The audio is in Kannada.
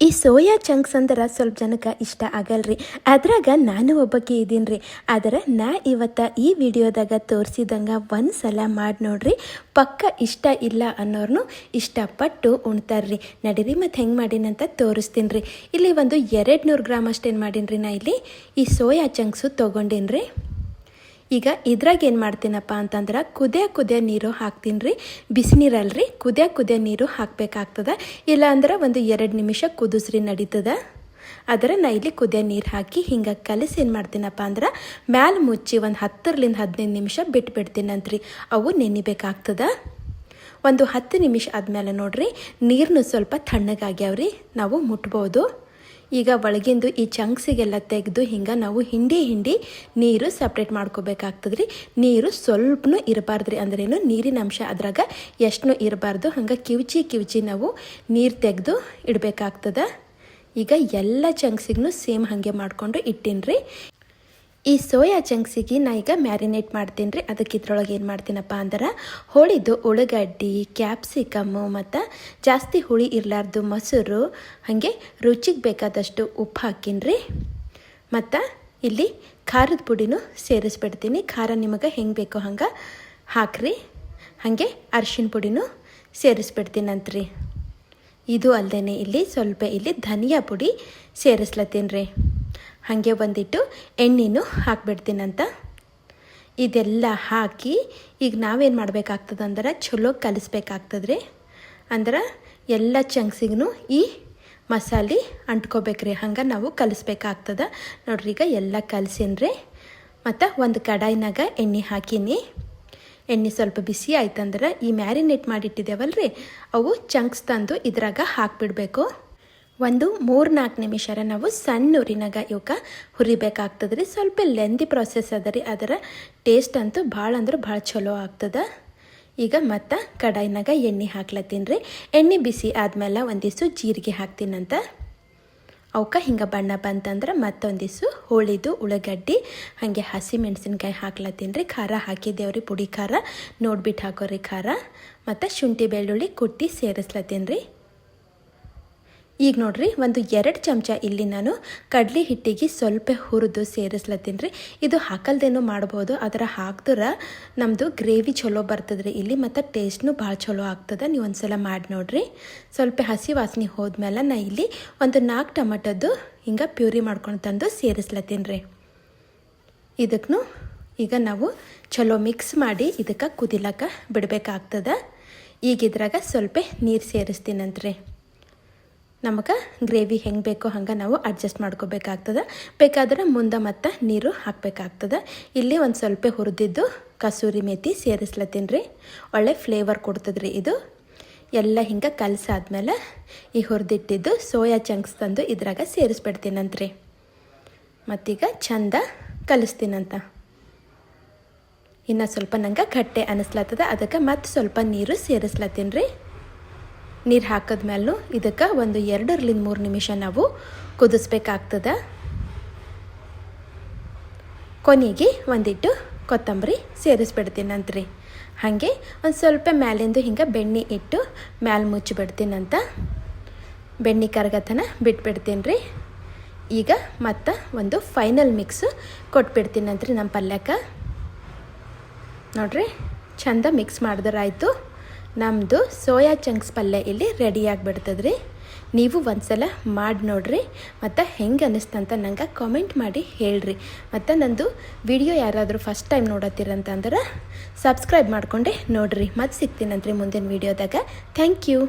ಈ ಸೋಯಾ ಚಂಕ್ಸ್ ಅಂದ್ರೆ ಸ್ವಲ್ಪ ಜನಕ್ಕೆ ಇಷ್ಟ ಆಗಲ್ರಿ. ಅದ್ರಾಗ ನಾನು ಒಬ್ಬಕ್ಕೆ ಇದ್ದೀನಿ ರೀ ಆದರೆ ನಾ ಇವತ್ತ ಈ ವಿಡಿಯೋದಾಗ ತೋರಿಸಿದಂಗೆ ಒಂದು ಸಲ ಮಾಡಿ ನೋಡ್ರಿ. ಪಕ್ಕ ಇಷ್ಟ ಇಲ್ಲ ಅನ್ನೋರ್ನು ಇಷ್ಟಪಟ್ಟು ಉಣ್ತಾರ್ರಿ. ನಡೀರಿ ಮತ್ತು ಹೆಂಗೆ ಮಾಡೀನಂತ ತೋರಿಸ್ತೀನಿ ರೀ ಇಲ್ಲಿ ಒಂದು ಎರಡು ನೂರು ಗ್ರಾಮ್ ಅಷ್ಟೇನು ಮಾಡೀನಿ ನಾ ಇಲ್ಲಿ. ಈ ಸೋಯಾ ಚಂಕ್ಸು ತೊಗೊಂಡೀನಿ ರೀ ಈಗ ಇದ್ರಾಗ ಏನು ಮಾಡ್ತೀನಪ್ಪ ಅಂತಂದ್ರೆ ಕುದಿಯ ಕುದಿಯ ನೀರು ಹಾಕ್ತೀನಿ ರೀ ಬಿಸಿನೀರಲ್ರಿ ಕುದಿಯ ಕುದಿಯ ನೀರು ಹಾಕಬೇಕಾಗ್ತದ. ಇಲ್ಲಾಂದ್ರೆ ಒಂದು ಎರಡು ನಿಮಿಷ ಕುದಿಸ್ರಿ ನಡೀತದ. ಆದರೆ ನಾ ಇಲ್ಲಿ ಕುದಿಯ ನೀರು ಹಾಕಿ ಹಿಂಗೆ ಕಲಸಿ ಏನು ಮಾಡ್ತೀನಪ್ಪ ಅಂದ್ರೆ ಮ್ಯಾಲ ಮುಚ್ಚಿ ಒಂದು ಹತ್ತರಿಂದ ಹದಿನೈದು ನಿಮಿಷ ಬಿಟ್ಬಿಡ್ತೀನಂತ್ರಿ. ಅವು ನೆನಿಬೇಕಾಗ್ತದ. ಒಂದು ಹತ್ತು ನಿಮಿಷ ಆದಮೇಲೆ ನೋಡ್ರಿ ನೀರನ್ನು ಸ್ವಲ್ಪ ತಣ್ಣಗಾಗ್ಯಾವ್ರಿ. ನಾವು ಮುಟ್ಬೋದು. ಈಗ ಒಳಗಿಂದು ಈ ಚಂಕ್ಸಿಗೆಲ್ಲ ತೆಗೆದು ಹಿಂಗೆ ನಾವು ಹಿಂಡಿ ಹಿಂಡಿ ನೀರು ಸಪ್ರೇಟ್ ಮಾಡ್ಕೋಬೇಕಾಗ್ತದೆ ರೀ ನೀರು ಸ್ವಲ್ಪನೂ ಇರಬಾರ್ದು ರೀ ಅಂದ್ರೇನು ನೀರಿನ ಅಂಶ ಅದ್ರಾಗ ಎಷ್ಟೂ ಇರಬಾರ್ದು. ಹಂಗೆ ಕಿವುಚಿ ಕಿವುಚಿ ನಾವು ನೀರು ತೆಗೆದು ಇಡಬೇಕಾಗ್ತದೆ. ಈಗ ಎಲ್ಲ ಚಂಕ್ಸಿಗೂ ಸೇಮ್ ಹಾಗೆ ಮಾಡಿಕೊಂಡು ಇಟ್ಟೀನಿ ರೀ ಈ ಸೋಯಾ ಚಂಕ್ಸಿಗೆ ನಾ ಈಗ ಮ್ಯಾರಿನೇಟ್ ಮಾಡ್ತೀನಿ ರೀ ಅದಕ್ಕೆ ಇದ್ರೊಳಗೆ ಏನು ಮಾಡ್ತೀನಪ್ಪ ಅಂದ್ರೆ, ಹೋಳಿದು, ಉಳ್ಳಗಡ್ಡಿ ಕ್ಯಾಪ್ಸಿಕಮ್ಮು ಮತ್ತು ಜಾಸ್ತಿ ಹುಳಿ ಇರಲಾರ್ದು ಮೊಸರು, ಹಾಗೆ ರುಚಿಗೆ ಬೇಕಾದಷ್ಟು ಉಪ್ಪು ಹಾಕೀನಿ ರೀ ಮತ್ತು ಇಲ್ಲಿ ಖಾರದ ಪುಡಿನೂ ಸೇರಿಸ್ಬಿಡ್ತೀನಿ. ಖಾರ ನಿಮಗೆ ಹೆಂಗೆ ಬೇಕೋ ಹಂಗೆ ಹಾಕ್ರಿ. ಹಾಗೆ ಅರ್ಶಿನ ಪುಡಿನೂ ಸೇರಿಸ್ಬಿಡ್ತೀನಂತ್ರಿ. ಇದು ಅಲ್ಲದೆ ಇಲ್ಲಿ ಸ್ವಲ್ಪ ಇಲ್ಲಿ ಧನಿಯಾ ಪುಡಿ ಸೇರಿಸ್ಲತ್ತೀನಿ ರೀ ಹಾಗೆ ಬಂದಿಟ್ಟು ಎಣ್ಣೆನೂ ಹಾಕ್ಬಿಡ್ತೀನಂತ. ಇದೆಲ್ಲ ಹಾಕಿ ಈಗ ನಾವೇನು ಮಾಡಬೇಕಾಗ್ತದಂದ್ರೆ ಚಲೋ ಕಲಿಸ್ಬೇಕಾಗ್ತದ್ರಿ. ಅಂದ್ರೆ ಎಲ್ಲ ಚಂಕ್ಸಿಗೂ ಈ ಮಸಾಲೆ ಅಂಟ್ಕೋಬೇಕ್ರಿ, ಹಂಗೆ ನಾವು ಕಲಿಸ್ಬೇಕಾಗ್ತದ. ನೋಡ್ರಿ ಈಗ ಎಲ್ಲ ಕಲಸಿನ್ರಿ. ಮತ್ತು ಒಂದು ಕಡಾಯಿನಾಗ ಎಣ್ಣೆ ಹಾಕೀನಿ. ಎಣ್ಣೆ ಸ್ವಲ್ಪ ಬಿಸಿ ಆಯ್ತಂದ್ರೆ ಈ ಮ್ಯಾರಿನೇಟ್ ಮಾಡಿಟ್ಟಿದ್ದೇವಲ್ರಿ, ಅವು ಚಂಕ್ಸ್ ತಂದು ಇದ್ರಾಗ ಹಾಕ್ಬಿಡ್ಬೇಕು. ಒಂದು ಮೂರು ನಾಲ್ಕು ನಿಮಿಷರ ನಾವು ಸಣ್ಣ ಉರಿನಾಗ ಇವಾಗ ಹುರಿಬೇಕಾಗ್ತದೆ ರೀ ಸ್ವಲ್ಪ ಲೆಂದಿ ಪ್ರೊಸೆಸ್ ಅದ ರೀ. ಅದರ ಟೇಸ್ಟ್ ಅಂತೂ ಭಾಳ ಅಂದ್ರೆ ಭಾಳ ಚಲೋ ಆಗ್ತದೆ. ಈಗ ಮತ್ತು ಕಡಾಯಿನಾಗ ಎಣ್ಣೆ ಹಾಕ್ಲತ್ತೀನಿ ರೀ. ಎಣ್ಣೆ ಬಿಸಿ ಆದಮೇಲೆ ಒಂದಿಷ್ಟು ಜೀರಿಗೆ ಹಾಕ್ತೀನಂತ ಅವಕ್ಕೆ ಹಿಂಗೆ ಬಣ್ಣ ಬಂತಂದ್ರೆ ಮತ್ತೊಂದಿಷ್ಟು ಹೋಳಿದು ಉಳ್ಳಾಗಡ್ಡಿ ಹಾಗೆ ಹಸಿ ಮೆಣಸಿನ್ಕಾಯಿ ಹಾಕ್ಲತ್ತೀನಿ ರೀ. ಖಾರ ಹಾಕಿದ್ದೇವ್ರಿ ಪುಡಿ ಖಾರ. ನೋಡ್ಬಿಟ್ಟು ಹಾಕೋರಿ ಖಾರ. ಮತ್ತು ಶುಂಠಿ ಬೆಳ್ಳುಳ್ಳಿ ಕುಟ್ಟಿ ಸೇರಿಸ್ಲತ್ತೀನಿ ರೀ. ಈಗ ನೋಡ್ರಿ, ಒಂದು ಎರಡು ಚಮಚ ಇಲ್ಲಿ ನಾನು ಕಡಲೆ ಹಿಟ್ಟಿಗೆ ಸ್ವಲ್ಪ ಹುರಿದು ಸೇರಿಸ್ಲತ್ತೀನಿ ರೀ. ಇದು ಹಾಕಲ್ದೇನು ಮಾಡ್ಬೋದು, ಅದರ ಹಾಕ್ದ್ರೆ ನಮ್ಮದು ಗ್ರೇವಿ ಚಲೋ ಬರ್ತದ್ರಿ ಇಲ್ಲಿ, ಮತ್ತು ಟೇಸ್ಟ್ನು ಭಾಳ ಚಲೋ ಆಗ್ತದೆ, ನೀವು ಒಂದು ಸಲ ಮಾಡಿ ನೋಡ್ರಿ. ಸ್ವಲ್ಪ ಹಸಿ ವಾಸನೆ ಹೋದ್ಮೇಲೆ ನಾ ಇಲ್ಲಿ ಒಂದು ನಾಲ್ಕು ಟಮಟದ್ದು ಹಿಂಗೆ ಪ್ಯೂರಿ ಮಾಡ್ಕೊಂಡು ತಂದು ಸೇರಿಸ್ಲತ್ತೀನಿ ರೀ. ಇದಕ್ಕೂ ಈಗ ನಾವು ಚಲೋ ಮಿಕ್ಸ್ ಮಾಡಿ ಇದಕ್ಕೆ ಕುದಿಲಕ್ಕ ಬಿಡಬೇಕಾಗ್ತದೆ. ಈಗ ಇದ್ರಾಗ ಸ್ವಲ್ಪ ನೀರು ಸೇರಿಸ್ತೀನಂತ್ರಿ. ನಮಗೆ ಗ್ರೇವಿ ಹೆಂಗೆ ಬೇಕೋ ಹಂಗೆ ನಾವು ಅಡ್ಜಸ್ಟ್ ಮಾಡ್ಕೋಬೇಕಾಗ್ತದೆ. ಬೇಕಾದ್ರೆ ಮುಂದೆ ಮತ್ತೆ ನೀರು ಹಾಕಬೇಕಾಗ್ತದೆ. ಇಲ್ಲಿ ಒಂದು ಸ್ವಲ್ಪ ಹುರಿದಿದ್ದು ಕಸೂರಿ ಮೇಥಿ ಸೇರಿಸ್ಲತ್ತೀನಿ ರೀ ಒಳ್ಳೆ ಫ್ಲೇವರ್ ಕೊಡ್ತದ್ರಿ ಇದು. ಎಲ್ಲ ಹಿಂಗೆ ಕಲಸಾದ್ಮೇಲೆ ಈ ಹುರಿದಿಟ್ಟಿದ್ದು ಸೋಯಾ ಚಂಕ್ಸ್ ತಂದು ಇದ್ರಾಗ ಸೇರಿಸ್ಬಿಡ್ತೀನಂತ್ರಿ. ಮತ್ತೀಗ ಚಂದ ಕಲಿಸ್ತೀನಂತ. ಇನ್ನು ಸ್ವಲ್ಪ ನಂಗೆ ಗಟ್ಟೆ ಅನಿಸ್ಲತ್ತದ. ಅದಕ್ಕೆ ಮತ್ತೆ ಸ್ವಲ್ಪ ನೀರು ಸೇರಿಸ್ಲತ್ತೀನಿ ರೀ ನೀರು ಹಾಕಿದ್ಮೇಲೂ ಇದಕ್ಕೆ ಒಂದು ಎರಡರಿಂದ ಮೂರು ನಿಮಿಷ ನಾವು ಕುದಿಸ್ಬೇಕಾಗ್ತದೆ. ಕೊನೆಗೆ ಒಂದಿಟ್ಟು ಕೊತ್ತಂಬರಿ ಸೇರಿಸ್ಬಿಡ್ತೀನಂತ್ರಿ. ಹಾಗೆ ಒಂದು ಸ್ವಲ್ಪ ಮ್ಯಾಲಿಂದು ಹಿಂಗೆ ಬೆಣ್ಣೆ ಇಟ್ಟು ಮ್ಯಾಲೆ ಮುಚ್ಚಿಬಿಡ್ತೀನಂತ ಬೆಣ್ಣೆ ಕರಗತನ ಬಿಟ್ಬಿಡ್ತೀನಿ ರೀ ಈಗ ಮತ್ತೆ ಒಂದು ಫೈನಲ್ ಮಿಕ್ಸು ಕೊಟ್ಬಿಡ್ತೀನಂತ್ರಿ ನಮ್ಮ ಪಲ್ಯಕ್ಕೆ. ನೋಡ್ರಿ, ಚಂದ ಮಿಕ್ಸ್ ಮಾಡಿದ್ರಾಯ್ತು. ನಮ್ಮದು ಸೋಯಾ ಚಂಕ್ಸ್ ಪಲ್ಯ ಇಲ್ಲಿ ರೆಡಿ ಆಗಿಬಿಡ್ತದ್ರಿ. ನೀವು ಒಂದ್ಸಲ ಮಾಡಿ ನೋಡ್ರಿ, ಮತ್ತು ಹೆಂಗೆ ಅನ್ನಿಸ್ತಂತ ನಂಗೆ ಕಾಮೆಂಟ್ ಮಾಡಿ ಹೇಳ್ರಿ. ಮತ್ತು ನಂದು ವಿಡಿಯೋ ಯಾರಾದರೂ ಫಸ್ಟ್ ಟೈಮ್ ನೋಡತ್ತೀರಂತಂದ್ರೆ ಸಬ್ಸ್ಕ್ರೈಬ್ ಮಾಡಿಕೊಂಡೆ ನೋಡ್ರಿ. ಮತ್ತೆ ಸಿಗ್ತೀನಂತ್ರಿ ಮುಂದಿನ ವೀಡಿಯೋದಾಗ ಥ್ಯಾಂಕ್ ಯು